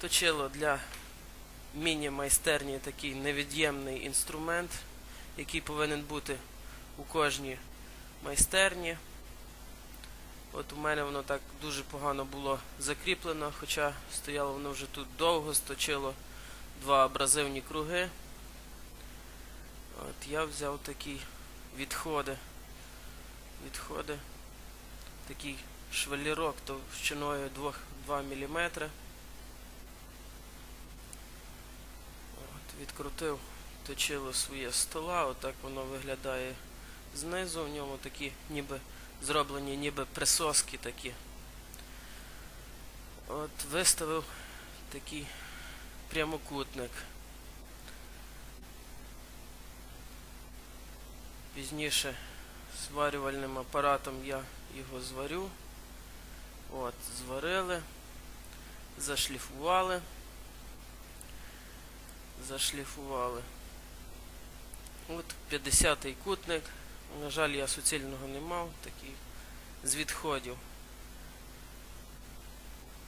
Точило для міні-майстерні такий невід'ємний інструмент, який повинен бути у кожній майстерні. От у мене воно так дуже погано було закріплено, хоча стояло воно вже тут довго, сточило два абразивні круги. От я взяв такі відходи. Відходи. Такий швелірок товщиною 2, 2 мм. От, відкрутив точило своє стола, отак воно виглядає знизу. В ньому такі ніби зроблені ніби присоски такі. От виставив такий прямокутник. Пізніше зварювальним апаратом я його зварю. От, зварили, зашліфували, зашліфували. От 50-й кутник. На жаль, я суцільного не мав, такий з відходів.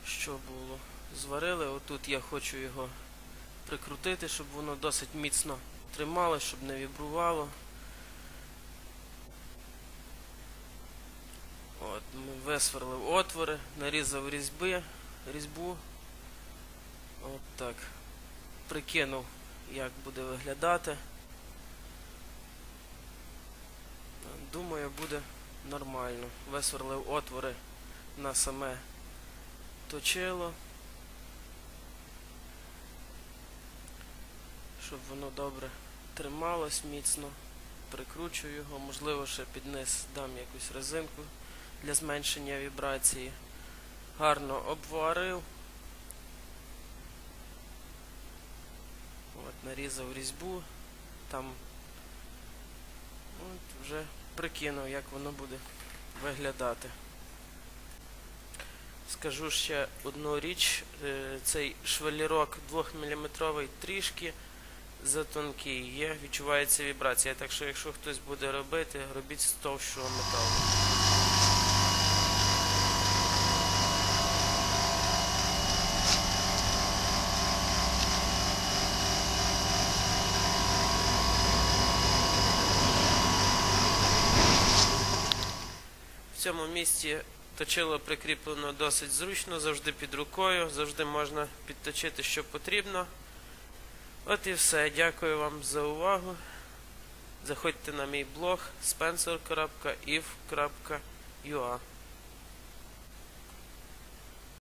Що було? Зварили, отут я хочу його прикрутити, щоб воно досить міцно тримало, щоб не вібрувало. От, ми висверлив отвори, нарізав різьби, різьбу. От так. Прикинув, як буде виглядати. Думаю, буде нормально. Висверлив отвори на саме точило, щоб воно добре трималось міцно. Прикручую його, можливо, ще під низ дам якусь резинку для зменшення вібрації. Гарно обварив. Нарізав різьбу, там от, вже прикинув, як воно буде виглядати. Скажу ще одну річ, Е, цей швелірок 2-мм трішки затонкий, є, відчувається вібрація, так що якщо хтось буде робити, робіть з товщого металу. В цьому місці точило прикріплено досить зручно, завжди під рукою, завжди можна підточити, що потрібно. От і все. Дякую вам за увагу. Заходьте на мій блог spencer.if.ua